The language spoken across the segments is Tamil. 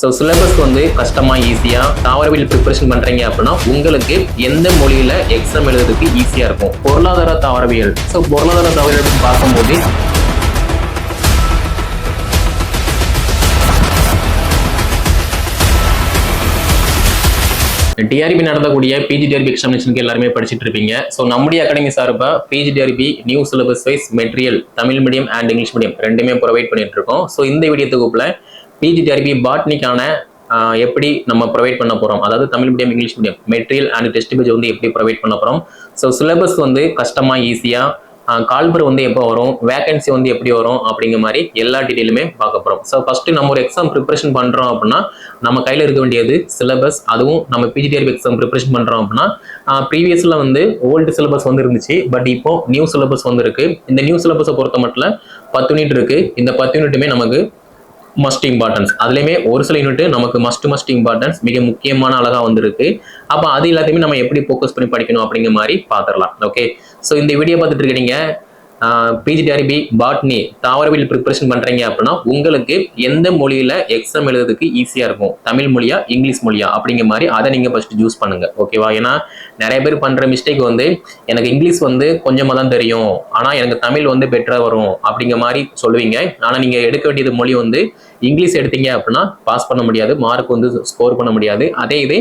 ஸோ சிலபஸ் வந்து கஷ்டமாக ஈஸியாக தாவரவியல் ப்ரிப்பரேஷன் பண்ணுறீங்க அப்படின்னா உங்களுக்கு எந்த மொழியில் எக்ஸாம் எழுதுறதுக்கு ஈஸியாக இருக்கும்? பொருளாதார தாவரவியல். ஸோ பொருளாதார தாவரவியல் பார்க்கும்போது டிஆர்பி நடத்தக்கூடிய பிஜிடிஆர்பி எக்ஸாமினேஷனுக்கு எல்லாருமே படிச்சுட்டு இருப்பீங்க. ஸோ நம்முடைய அகாடமி சார்பாக PGTRB new syllabus wise material Tamil medium and English medium ரெண்டுமே ப்ரொவைட் பண்ணிட்டு இருக்கோம். ஸோ இந்த வீடியோ தொகுப்பில் பிஜிடிஆர்பி பாட்னிக்கான எப்படி நம்ம ப்ரொவைட் பண்ண போகிறோம் அதாவது Tamil medium English medium material and test page வந்து எப்படி ப்ரொவைட் பண்ண போகிறோம் ஸோ சிலபஸ் வந்து கஷ்டமாக ஈஸியாக கால்பர் வந்து எப்போ வரும்? வேகன்சி வந்து எப்படி வரும்? அப்படிங்கிற மாதிரி எல்லா டீட்டெயிலுமே பார்க்க போகிறோம் ஸோ ஃபஸ்ட்டு நம்ம ஒரு எக்ஸாம் ப்ரிப்பரேஷன் பண்ணுறோம் அப்படின்னா நம்ம கையில் இருக்க வேண்டியது சிலபஸ் அதுவும் நம்ம பிஜிடிஆர்பி எக்ஸாம் ப்ரிப்பரேஷன் பண்ணுறோம் அப்படின்னா ப்ரீவியஸில் வந்து ஓல்டு சிலபஸ் வந்து இருந்துச்சு பட் இப்போ நியூ சிலபஸ் வந்து இருக்குது இந்த நியூ சிலபஸை பொறுத்த மட்டும் பத்து யூனிட் இருக்குது இந்த பத்து யூனிட்டுமே நமக்கு மஸ்ட் இம்பார்ட்டன்ஸ் அதுலேயுமே ஒரு சில யூனிட் நமக்கு மஸ்ட் மஸ்ட் இம்பார்ட்டன்ஸ் மிக முக்கியமான அழகாக வந்திருக்கு. அப்போ அது எல்லாத்தையுமே நம்ம எப்படி ஃபோக்கஸ் பண்ணி படிக்கணும் அப்படிங்கிற மாதிரி பார்த்துடலாம். ஓகே ஸோ இந்த வீடியோ பார்த்துட்டு இருக்கீங்க. பிஜிடிஆர்பி பாட்னி தாவரவியல் ப்ரிப்பரேஷன் பண்றீங்க அப்படின்னா உங்களுக்கு எந்த மொழியில எக்ஸாம் எழுதுறதுக்கு ஈஸியா இருக்கும்? தமிழ் மொழியா இங்கிலீஷ் மொழியா? அப்படிங்கிற மாதிரி அதை நீங்க ஃபர்ஸ்ட் சூஸ் பண்ணுங்க. ஓகேவா ஏன்னா நிறைய பேர் பண்ற மிஸ்டேக் வந்து எனக்கு இங்கிலீஷ் வந்து கொஞ்சமா தான் தெரியும். ஆனா எனக்கு தமிழ் வந்து பெட்டரா வரும் அப்படிங்கிற மாதிரி சொல்லுவீங்க. ஆனா நீங்க எடுக்க வேண்டியது மொழி வந்து இங்கிலீஷ் எடுத்தீங்க அப்படின்னா பாஸ் பண்ண முடியாது. மார்க் வந்து ஸ்கோர் பண்ண முடியாது. அதே இது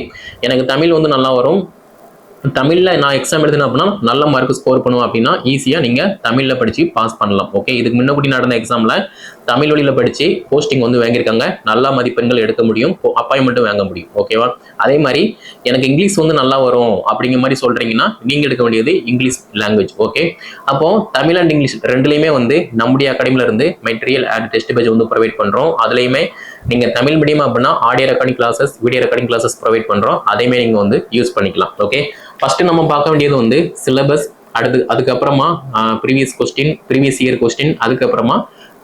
எனக்கு தமிழ் வந்து நல்லா வரும். தமிழில் நான் எக்ஸாம் எழுதுனேன் அப்படின்னா நல்ல மார்க் ஸ்கோர் பண்ணுவோம் அப்படின்னா ஈஸியாக நீங்கள் தமிழில் படித்து பாஸ் பண்ணலாம். ஓகே இதுக்கு முன்னாடி நடந்த எக்ஸாமில் தமிழ் வழியில் படித்து போஸ்டிங் வந்து வாங்கியிருக்காங்க. நல்ல மதிப்பெண்கள் எடுக்க முடியும். அப்பாயின்மெண்ட்டும் வாங்க முடியும். ஓகேவா அதே மாதிரி எனக்கு இங்கிலீஷ் வந்து நல்லா வரும் அப்படிங்கிற மாதிரி சொல்கிறீங்கன்னா நீங்கள் எடுக்க வேண்டியது இங்கிலீஷ் லாங்குவேஜ் ஓகே அப்போது தமிழ் அண்ட் இங்கிலீஷ் ரெண்டுலேயுமே வந்து நம்முடைய அகாடமில இருந்து மெட்டீரியல் அண்ட் டெஸ்ட் பேஜ் வந்து ப்ரொவைட் பண்ணுறோம் அதுலேயுமே நீங்கள் தமிழ் மீடியம் அப்படின்னா audio recording classes video recording classes provide பண்ணுறோம் அதேமாதிரி நீங்கள் வந்து யூஸ் பண்ணிக்கலாம். ஓகே ஃபஸ்ட்டு நம்ம பார்க்க வேண்டியது வந்து சிலபஸ் அடுத்து அதுக்கப்புறமா previous question previous year question அதுக்கப்புறமா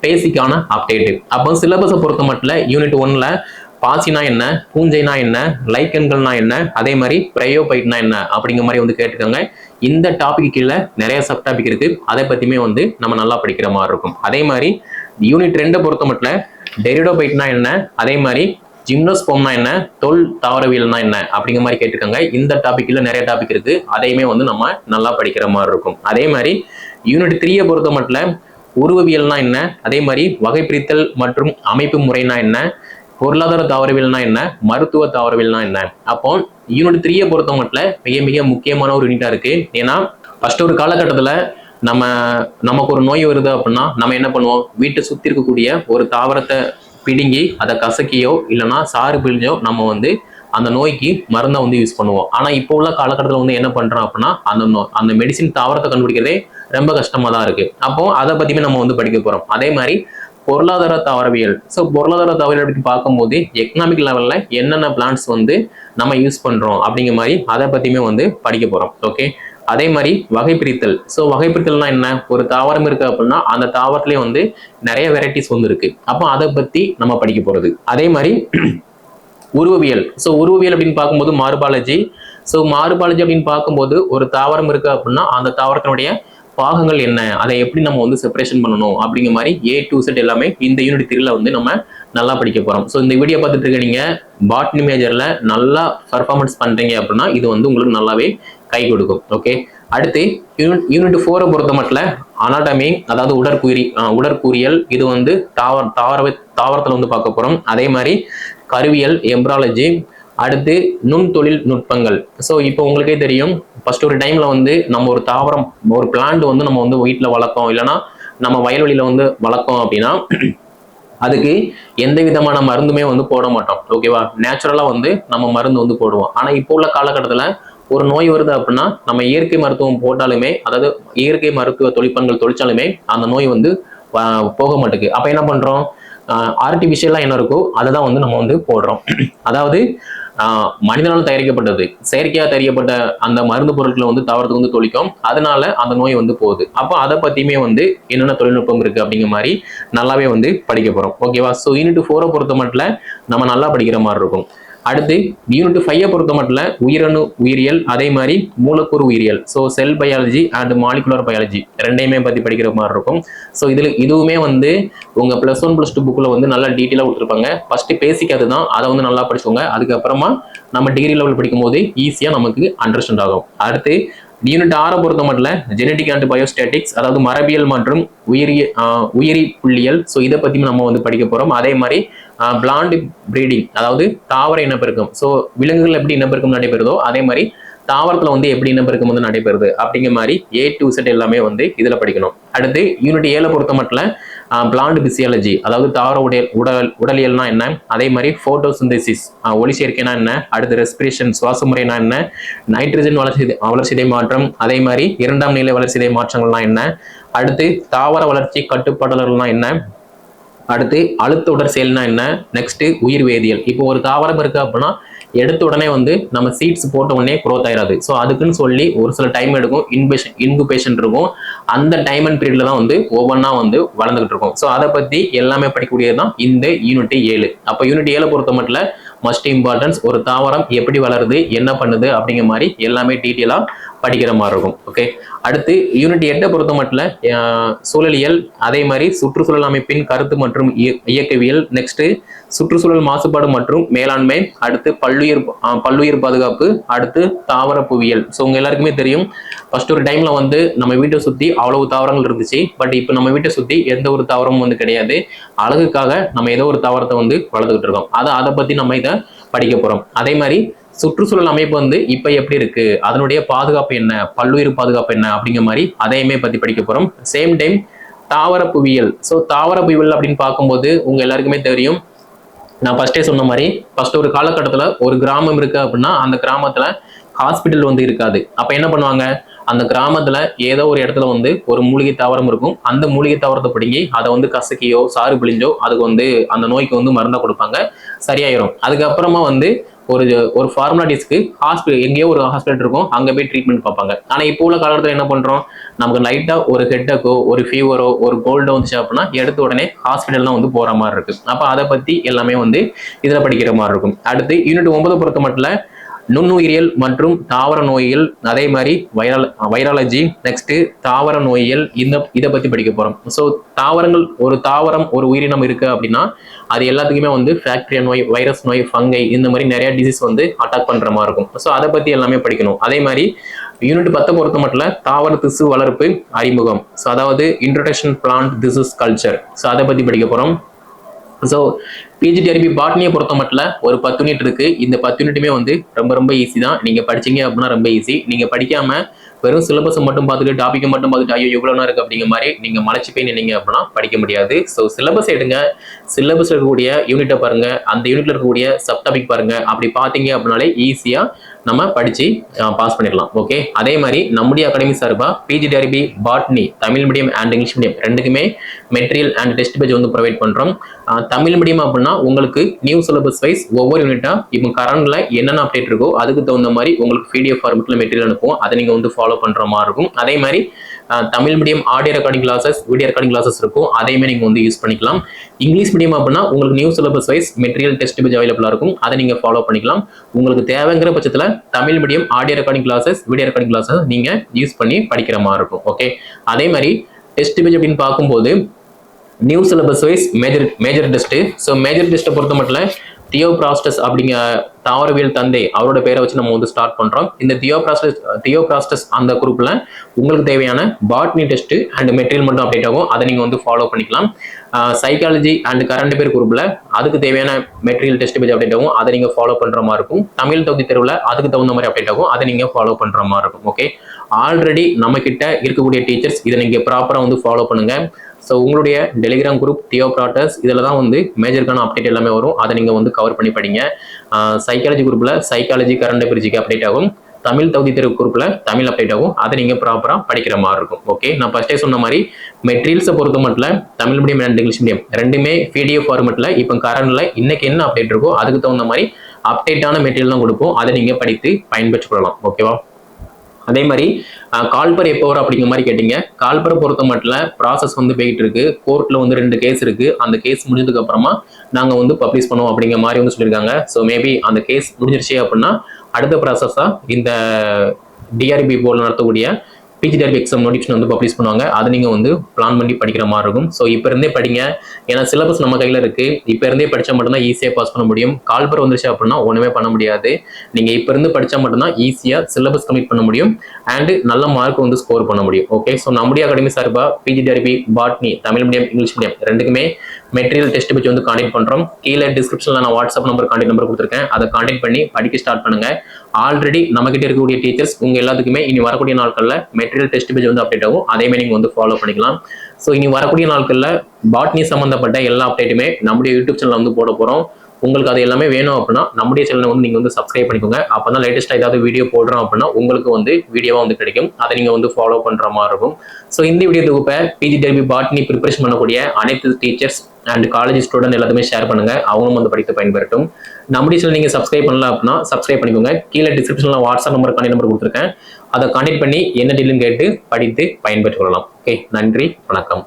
பேசிக்கான அப்டேட்டு அப்போ சிலபஸை பொறுத்த மட்டும் யூனிட் ஒன்ல பாசினா என்ன பூஞ்சைனா என்ன லைக்கன்கள்னா என்ன அதே மாதிரி பிரயோபைட்னா என்ன அப்படிங்கிற மாதிரி வந்து கேட்டுக்கோங்க இந்த டாபிக் கீழே நிறைய சப் டாபிக் இருக்கு. அதை பத்தியுமே வந்து நம்ம நல்லா படிக்கிற மாதிரி இருக்கும். அதே மாதிரி யூனிட் ரெண்டை பொறுத்த மட்டும் டெரிடோபைட்னா என்ன அதே மாதிரி ஜிம்னோஸ்போம்னா என்ன? தொல் தாவரவியல்னா என்ன? அப்படிங்கிற மாதிரி கேட்டிருக்காங்க. இந்த டாபிக்ல நிறைய டாபிக் இருக்கு. அதையுமே வந்து நம்ம நல்லா படிக்கிற மாதிரி இருக்கும். அதே மாதிரி யூனிட் த்ரீயை பொறுத்த மட்டும் உருவவியல்னா என்ன? அதே மாதிரி வகைப்பிரித்தல் மற்றும் அமைப்பு முறைனா என்ன? பொருளாதார தாவரவியல்னா என்ன? மருத்துவ தாவரவியல்னா என்ன? அப்போ யூனிட் த்ரீயை பொறுத்த மட்டும் மிக மிக முக்கியமான ஒரு யூனிட்டா இருக்கு. ஏன்னா ஃபர்ஸ்ட் ஒரு காலகட்டத்தில் நம்ம நமக்கு ஒரு நோய் வருது அப்படின்னா நம்ம என்ன பண்ணுவோம்? வீட்டை சுற்றி இருக்கக்கூடிய ஒரு தாவரத்தை பிடுங்கி அதை கசக்கியோ இல்லைன்னா சாறு பிழிஞ்சோ நம்ம வந்து அந்த நோய்க்கு மருந்தை வந்து யூஸ் பண்ணுவோம். ஆனால் இப்போ உள்ள காலகட்டத்தில் வந்து என்ன பண்ணுறோம் அப்படின்னா அந்த நோ அந்த மெடிசின் தாவரத்தை கண்டுபிடிக்கிறதே ரொம்ப கஷ்டமாக தான் இருக்குது அப்போ அதை பற்றியுமே நம்ம வந்து படிக்க போகிறோம் அதே மாதிரி பொருளாதார தாவரவியல் ஸோ பொருளாதார தாவரவியல் அப்படின்னு பார்க்கும்போது எக்கனாமிக் லெவலில் என்னென்ன பிளான்ஸ் வந்து நம்ம யூஸ் பண்ணுறோம் அப்படிங்கிற மாதிரி அதை பற்றியுமே வந்து படிக்க போகிறோம் ஓகே அதே மாதிரி வகைபிரித்தல். ஸோ வகைபிரித்தல்னா என்ன? ஒரு தாவரம் இருக்கு அப்படின்னா அந்த தாவரத்திலே வந்து நிறைய வெரைட்டிஸ் வந்து இருக்கு அப்போ அதை பற்றி நம்ம படிக்க போகிறது அதே மாதிரி உருவவியல். ஸோ உருவவியல் அப்படின்னு பார்க்கும்போது மார்பாலஜி ஸோ மார்பாலஜி அப்படின்னு பார்க்கும்போது ஒரு தாவரம் இருக்கு அப்படின்னா அந்த தாவரத்தினுடைய பாகங்கள் என்ன? அதை எப்படி நம்ம வந்து செப்பரேஷன் பண்ணணும்? அப்படிங்கிற மாதிரி ஏ டு செட் எல்லாமே இந்த யூனிட் த்ரீல வந்து நம்ம நல்லா படிக்க போறோம். ஸோ இந்த வீடியோ பார்த்துட்டு இருக்கீங்க பாட்னி மேஜர்ல நல்லா பர்ஃபார்மன்ஸ் பண்றீங்க அப்படின்னா இது வந்து உங்களுக்கு நல்லாவே கை கொடுக்கும் ஓகே அடுத்து யூனிட் யூனிட் ஃபோரை பொறுத்த மட்டும் அனாட்டமி அதாவது உடற்கூறி உடற்கூறியல் இது வந்து தாவர தாவர தாவரத்தில் வந்து பார்க்க போகிறோம் அதே மாதிரி கருவியல் எம்ப்ராலஜி அடுத்து நுண்தொழில் நுட்பங்கள். ஸோ இப்போ உங்களுக்கே தெரியும் ஃபர்ஸ்ட் ஒரு டைம்ல வந்து நம்ம ஒரு தாவரம் ஒரு பிளான்ட் வந்து நம்ம வந்து வீட்டில் வளர்க்கோம் இல்லைன்னா நம்ம வயல்வெளியில வந்து வளர்க்கோம் அப்படின்னா அதுக்கு எந்த விதமான மருந்துமே வந்து போட மாட்டோம் ஓகேவா நேச்சுரலாக வந்து நம்ம மருந்து வந்து போடுவோம். ஆனால் இப்போ உள்ள காலகட்டத்தில் ஒரு நோய் வருது அப்படின்னா நம்ம இயற்கை மருத்துவம் போட்டாலுமே அதாவது இயற்கை மருத்துவ தொழிற்பண்கள் தொழிச்சாலுமே அந்த நோய் வந்து போக மாட்டேங்குது அப்ப என்ன பண்றோம்? ஆர்டிஃபிஷியலாக என்ன இருக்கோ அதை தான் வந்து நம்ம வந்து போடுறோம். அதாவது ஆஹ், மனிதனால் தயாரிக்கப்பட்டது செயற்கையாக தயாரிக்கப்பட்ட அந்த மருந்து பொருட்களை வந்து தவறதுக்கு வந்து தொழிக்கும். அதனால அந்த நோய் வந்து போகுது. அப்போ அதை பத்தியுமே வந்து என்னென்ன தொழில்நுட்பம் இருக்கு அப்படிங்கிற மாதிரி நல்லாவே வந்து படிக்க போறோம். ஓகேவா ஸோ யூனிட் ஃபோரை பொறுத்த மட்டும் நம்ம நல்லா படிக்கிற மாதிரி இருக்கும். அடுத்து யூனிட் ஃபைவ் பொறுத்த மட்டும் உயிரணு உயிரியல் அதே மாதிரி மூலக்கூறு உயிரியல். So cell biology and molecular biology ரெண்டையுமே பற்றி படிக்கிற மாதிரி இருக்கும். ஸோ இதில் இதுவுமே வந்து உங்கள் ப்ளஸ் ஒன் ப்ளஸ் டூ புக்கில் வந்து நல்லா டீட்டெயிலாக கொடுத்துருப்பாங்க. ஃபஸ்ட்டு பேசிக் அதுதான் அதை வந்து நல்லா படிச்சுக்கோங்க. அதுக்கப்புறமா நம்ம டிகிரி லெவல் படிக்கும்போது ஈஸியாக நமக்கு அண்டர்ஸ்டாண்ட் ஆகும். அடுத்து யூனிட் ஆறை பொறுத்த மட்டும் ஜெனடிக் அண்ட் பயோஸ்டாட்டிக்ஸ் அதாவது மரபியல் மற்றும் உயிரி உயிரி புள்ளியல். ஸோ இதை பற்றியும் நம்ம வந்து படிக்க போகிறோம் அதே மாதிரி பிளாண்ட் ப்ரீடிங் அதாவது தாவர இனப்பெருக்கம். ஸோ விலங்குகள் எப்படி இனப்பெருக்கம் நடைபெறுதோ அதே மாதிரி தாவரத்தில் வந்து எப்படி இனப்பெருக்கம் வந்து நடைபெறுது அப்படிங்கிற மாதிரி ஏ டு செட் எல்லாமே வந்து இதில் படிக்கணும். அடுத்து யூனிட் ஏழை பொறுத்த மட்டும் பிளாண்ட் பிசியாலஜி அதாவது தாவர உடல் உடல் உடலியல்னா என்ன? அதே மாதிரி ஃபோட்டோசிந்தசிஸ் ஒளி சேர்க்கைனா என்ன? அடுத்து ரெஸ்பிரேஷன் சுவாச முறைனா என்ன? நைட்ரஜன் வளர்ச்சி வளர்ச்சிதை மாற்றம். அதே மாதிரி இரண்டாம் நிலை வளர்ச்சிதை மாற்றங்கள்லாம் என்ன? அடுத்து தாவர வளர்ச்சி கட்டுப்பாடுகள்னா என்ன? அடுத்து அழுத்த உடற் செயல்னா என்ன? நெக்ஸ்ட் உயிர் வேதியியல் இப்போ ஒரு தாவரம் இருக்கு அப்படின்னா எடுத்த உடனே வந்து நம்ம சீட்ஸ் போட்ட உடனே க்ரோத் ஆயிடாது ஸோ அதுக்குன்னு சொல்லி ஒரு சில டைம் எடுக்கும். இன்பேஷன் இன்குபேஷன் இருக்கும். அந்த டைம் அண்ட் பீரியட்ல தான் வந்து ஒவ்வொன்றா வந்து வளர்ந்துகிட்டு இருக்கும். ஸோ அதை பற்றி எல்லாமே படிக்கக்கூடியது தான் இந்த யூனிட் ஏழு. அப்போ யூனிட் ஏழை பொறுத்த மட்டும் மஸ்ட் இம்பார்ட்டன்ஸ் ஒரு தாவரம் எப்படி வளருது என்ன பண்ணுது அப்படிங்கிற மாதிரி எல்லாமே டீட்டெயிலாக படிக்கிற மாதிரி இருக்கும் ஓகே அடுத்து யூனிட் எட்டை பொறுத்த மட்டும் சூழலியல் அதே மாதிரி சுற்றுச்சூழல் அமைப்பின் கருத்து மற்றும் இய- இயக்கவியல். நெக்ஸ்ட் சுற்றுச்சூழல் மாசுபாடு மற்றும் மேலாண்மை. அடுத்து பல்லுயிர் பல்லுயிர் பாதுகாப்பு. அடுத்து தாவர புவியியல் ஸோ உங்க எல்லாருக்குமே தெரியும் ஃபர்ஸ்ட் ஒரு டைம்ல வந்து நம்ம வீட்டை சுத்தி அவ்வளவு தாவரங்கள் இருந்துச்சு. பட் இப்போ நம்ம வீட்டை சுத்தி எந்த ஒரு தாவரமும் வந்து கிடையாது. அழகுக்காக நம்ம ஏதோ ஒரு தாவரத்தை வந்து வளர்த்துக்கிட்டு இருக்கோம். அதை அதை பத்தி நம்ம இதை படிக்க போறோம். அதே மாதிரி சுற்றுச்சூழல் அமைப்பு வந்து இப்ப எப்படி இருக்கு? அதனுடைய பாதுகாப்பு என்ன? பல்லுயிர் பாதுகாப்பு என்ன? அப்படிங்கிற மாதிரி அதையுமே பத்தி படிக்க போறோம். சேம் டைம் தாவர புவியியல். ஸோ தாவர புவியியல் அப்படின்னு பார்க்கும்போது உங்க எல்லாருக்குமே தெரியும். நான் ஃபர்ஸ்டே சொன்ன மாதிரி ஃபர்ஸ்ட் ஒரு காலகட்டத்தில் ஒரு கிராமம் இருக்கு அப்படின்னா அந்த கிராமத்துல ஹாஸ்பிட்டல் வந்து இருக்காது. அப்ப என்ன பண்ணுவாங்க? அந்த கிராமத்துல ஏதோ ஒரு இடத்துல வந்து ஒரு மூலிகை தாவரம் இருக்கும். அந்த மூலிகை தாவரத்தை பிடுங்கி அதை வந்து கசக்கியோ சாறு பிழிஞ்சோ அதுக்கு வந்து அந்த நோய்க்கு வந்து மருந்தை கொடுப்பாங்க. சரியாயிரும். அதுக்கப்புறமா வந்து ஒரு ஒரு ஃபார்மாலிட்டிஸ்க்கு ஹாஸ்பிட்டல் எங்கேயோ ஒரு ஹாஸ்பிட்டல் இருக்கும் அங்க போய் ட்ரீட்மெண்ட் பார்ப்பாங்க. ஆனா இப்போ உள்ள காலத்துல என்ன பண்றோம்? நமக்கு லைட்டா ஒரு ஹெட்டக்கோ ஒரு ஃபீவரோ ஒரு கோல்டோ வந்துச்சு அப்படின்னா எடுத்த உடனே ஹாஸ்பிட்டல் தான் வந்து போற மாதிரி இருக்கு. அப்ப அதை பத்தி எல்லாமே வந்து இதுல படிக்கிற மாதிரி இருக்கும். அடுத்து யூனிட் ஒன்பது பொறுத்த மட்டும் நுண்ணுயிரியல் மற்றும் தாவர நோயியல் அதே மாதிரி வைரல் வைராலஜி நெக்ஸ்ட் தாவர நோயியல் இந்த இதை பத்தி படிக்க போறோம். ஸோ தாவரங்கள் ஒரு தாவரம் ஒரு உயிரினம் இருக்கு அப்படின்னா அது எல்லாத்துக்குமே வந்து ஃபேக்டரியா நோய் வைரஸ் நோய் ஃபங்கை இந்த மாதிரி நிறைய டிசீஸ் வந்து அட்டாக் பண்ற மாதிரி இருக்கும். ஸோ அதை பத்தி எல்லாமே படிக்கணும். அதே மாதிரி யூனிட் பத்தை பொறுத்த மட்டும் தாவர திசு வளர்ப்பு அறிமுகம். ஸோ அதாவது introduction plant tissues culture so அதை பத்தி படிக்க போறோம். ஸோ பிஜிடிஆர்பி பாட்னியை பொறுத்த மட்டும் ஒரு பத்து யூனிட் இருக்கு. இந்த பத்து யூனிட்டுமே வந்து ரொம்ப ரொம்ப ஈஸி தான். நீங்க படிச்சீங்க அப்படின்னா ரொம்ப ஈஸி நீங்க படிக்காம வெறும் சிலபஸ் மட்டும் பார்த்துட்டு டாபிக்கை மட்டும் பார்த்துட்டு ஐயோ இவ்வளோ நேரம் இருக்கு அப்படிங்கிற மாதிரி நீங்க மலைச்சு போய் நின்னீங்க அப்படின்னா படிக்க முடியாது. ஸோ சிலபஸ் எடுங்க. சிலபஸ் இருக்கக்கூடிய யூனிட்டை பாருங்க. அந்த யூனிட்ல இருக்கக்கூடிய சப் டாபிக் பாருங்க. அப்படி பார்த்தீங்க அப்படின்னாலே ஈஸியா நம்ம படிச்சு பாஸ் பண்ணிடலாம். ஓகே அதே மாதிரி நம்முடைய அகாடமி சார்பாக PG PGTRB botany Tamil medium and English medium ரெண்டுக்குமே மெட்டீரியல் அண்ட் டெஸ்ட் பேஜ் வந்து ப்ரொவைட் பண்ணுறோம் தமிழ் மீடியம் அப்படின்னா உங்களுக்கு நியூ சிலபஸ் வைஸ் ஒவ்வொரு யூனிட்டாக இப்போ கரண்ட்டில் என்னென்ன அப்டேட் இருக்கோ அதுக்கு தகுந்த மாதிரி உங்களுக்கு பிடிஎஃப் ஃபார்மெட்டில் மெட்டீரியல் அனுப்புவோம். அதை நீங்கள் வந்து ஃபாலோ பண்ணுற மாதிரி இருக்கும். அதே மாதிரி Tamil medium audio recording classes video recording classes இருக்கும். அதையுமே நீங்கள் வந்து யூஸ் பண்ணிக்கலாம். இங்கிலீஷ் மீடியம் அப்படின்னா உங்களுக்கு new syllabus wise material test page அவைலபிளாக இருக்கும். அதை நீங்கள் ஃபாலோ பண்ணிக்கலாம். உங்களுக்கு தேவைங்கிற பட்சத்தில் Tamil medium audio recording classes video recording classes நீங்கள் யூஸ் பண்ணி படிக்கிற மாதிரி இருக்கும். ஓகே அதே மாதிரி டெஸ்ட் பேஜ் அப்படின்னு பார்க்கும்போது new syllabus wise major major test so major டெஸ்ட்டை பொறுத்த மட்டும் தியோபிராஸ்டஸ் அப்படிங்கிற தாவரவியல் தந்தை அவரோட பேரை வச்சு நம்ம வந்து ஸ்டார்ட் பண்றோம். இந்த தியோபிராஸ்டஸ் தியோபிராஸ்டஸ் அந்த குரூப்ல உங்களுக்கு தேவையான பாட்னி டெஸ்ட் அண்ட் மெட்டீரியல் மட்டும் அப்டேட் ஆகும். அதை நீங்க வந்து ஃபாலோ பண்ணிக்கலாம். சைக்காலஜி அண்ட் கரண்ட் பேர் குரூப்ல அதுக்கு தேவையான மெட்டீரியல் டெஸ்ட் பேஜ் அப்டேட் ஆகும். அதை நீங்க ஃபாலோ பண்ற மாதிரி இருக்கும். தமிழ் தொகுதி தெருவில் அதுக்கு தகுந்த மாதிரி அப்டேட் ஆகும். அதை நீங்க ஃபாலோ பண்ற மாதிரி இருக்கும். ஓகே ஆல்ரெடி நம்ம கிட்ட இருக்கக்கூடிய டீச்சர்ஸ் இதை நீங்க ப்ராப்பரா வந்து ஃபாலோ பண்ணுங்க. ஸோ உங்களுடைய டெலிகிராம் குரூப் தியோப்ராட்டஸ் இதில் தான் வந்து மேஜருக்கான அப்டேட் எல்லாமே வரும். அதை நீங்கள் வந்து கவர் பண்ணி படிங்க. சைக்காலஜி குரூப்பில் சைக்காலஜி கரண்ட் பிரிஜிக்கு அப்டேட் ஆகும். தமிழ் தகுதி தேர்வு குரூப்பில் தமிழ் அப்டேட் ஆகும். அதை நீங்கள் ப்ராப்பராக படிக்கிற மாதிரி இருக்கும். ஓகே நான் ஃபஸ்ட்டே சொன்ன மாதிரி மெட்டீரியல்ஸை பொறுத்த மட்டும் Tamil medium and English medium ரெண்டுமே பிடிஎஃப் ஃபார்மெட்டில் இப்போ கரண்டில் இன்னைக்கு என்ன அப்டேட் இருக்கோ அதுக்கு தகுந்த மாதிரி அப்டேட்டான மெட்டீரியல் தான் கொடுப்போம். அதை நீங்கள் படித்து பயன்பெற்றுக் கொள்ளலாம். ஓகேவா அதே மாதிரி கால்பர் எப்போ வரும் அப்படிங்கிற மாதிரி கேட்டீங்க. கால்பரை பொறுத்த மட்டும் ப்ராசஸ் வந்து போயிட்டு இருக்கு. கோர்ட்ல வந்து ரெண்டு கேஸ் இருக்கு. அந்த கேஸ் முடிஞ்சதுக்கு அப்புறமா நாங்க வந்து பப்ளிஷ் பண்ணுவோம் அப்படிங்கிற மாதிரி வந்து சொல்லியிருக்காங்க. ஸோ மேபி அந்த கேஸ் முடிஞ்சிருச்சு அப்படின்னா அடுத்த ப்ராசஸாக இந்த டிஆர்பி போர்டில் நடத்தக்கூடிய பிஜிடிஆர்பி எக்ஸாம் நோட்டிஃபிகேஷன் வந்து பப்ளிஷ் பண்ணுவாங்க. அதை நீங்கள் வந்து பிளான் பண்ணி படிக்கிற மாதிரி இருக்கும். ஸோ இப்போ இருந்தே படிங்க. ஏன்னா சிலபஸ் நம்ம கையில் இருக்குது இப்போ இருந்தே படித்தா மட்டும்தான் ஈஸியாக பாஸ் பண்ண முடியும். கால்பர் வந்துருச்சு அப்படின்னா ஒன்றுமே பண்ண முடியாது. நீங்கள் இப்போ இருந்து படித்தா மட்டும்தான் ஈஸியாக சிலபஸ் கம்ப்ளீட் பண்ண முடியும். அண்டு நல்ல மார்க் வந்து ஸ்கோர் பண்ண முடியும். ஓகே ஸோ நம்முடைய அகாடமி சார்பாக PGTRB botany Tamil medium English medium ரெண்டுக்குமே மெட்டீரியல் டெஸ்ட் பற்றி வந்து கான்டெக்ட் பண்ணுறோம் கீழே டிஸ்கிரிப்ஷனில் நான் வாட்ஸ்அப் நம்பர் கான்டெக்ட் நம்பர் கொடுத்துருக்கேன். அதை கான்டெக்ட் பண்ணி படிக்க ஸ்டார்ட் பண்ணுங்கள் ஆல்ரெடி நம்மகிட்ட இருக்கக்கூடிய டீச்சர்ஸ் உங்க எல்லாத்துக்குமே இனி வரக்கூடிய நாட்களில் மெட்டீரியல் டெஸ்ட் பேஜ் வந்து அப்டேட் ஆகும். அதே மாதிரி நீங்கள் வந்து ஃபாலோ பண்ணிக்கலாம். ஸோ இனி வரக்கூடிய நாட்களில் பாட்னி சம்மந்தப்பட்ட எல்லா அப்டேட்டுமே நம்முடைய யூடியூப் சேனல் வந்து போட போகிறோம் உங்களுக்கு அது எல்லாமே வேணும் அப்படின்னா நம்முடைய சேனலை வந்து நீங்கள் வந்து சப்ஸ்கிரைப் பண்ணிக்கோங்க. அப்போ தான் லேட்டஸ்ட்டாக ஏதாவது வீடியோ போடுறோம் அப்படின்னா உங்களுக்கு வந்து வீடியோவாக வந்து கிடைக்கும். அதை நீங்கள் வந்து ஃபாலோ பண்ணுற மாதிரி இருக்கும். ஸோ இந்த வீடியோ தொகுப்பை பிஜி டெல்வி பாட்னி ப்ரிப்பரேஷன் பண்ணக்கூடிய அனைத்து டீச்சர்ஸ் அண்ட் காலேஜ் ஸ்டூடெண்ட் எல்லாத்துமே ஷேர் பண்ணுங்க. அவங்களும் வந்து படித்து பயன்பெறட்டும். நம்முடைய சேனல் நீங்கள் சப்ஸ்கிரைப் பண்ணல அப்படின்னா சப்ஸ்கிரைப் பண்ணிக்கோங்க. கீழே டிஸ்கிரிப்ஷனில் வாட்ஸ்அப் நம்பர் கான்டெக்ட் நம்பர் கொடுத்துருக்கேன். அதை கான்டெக்ட் பண்ணி என்ன டீல்னு கேட்டு படித்து பயன்பெற்றுக் கொள்ளலாம். ஓகே நன்றி வணக்கம்.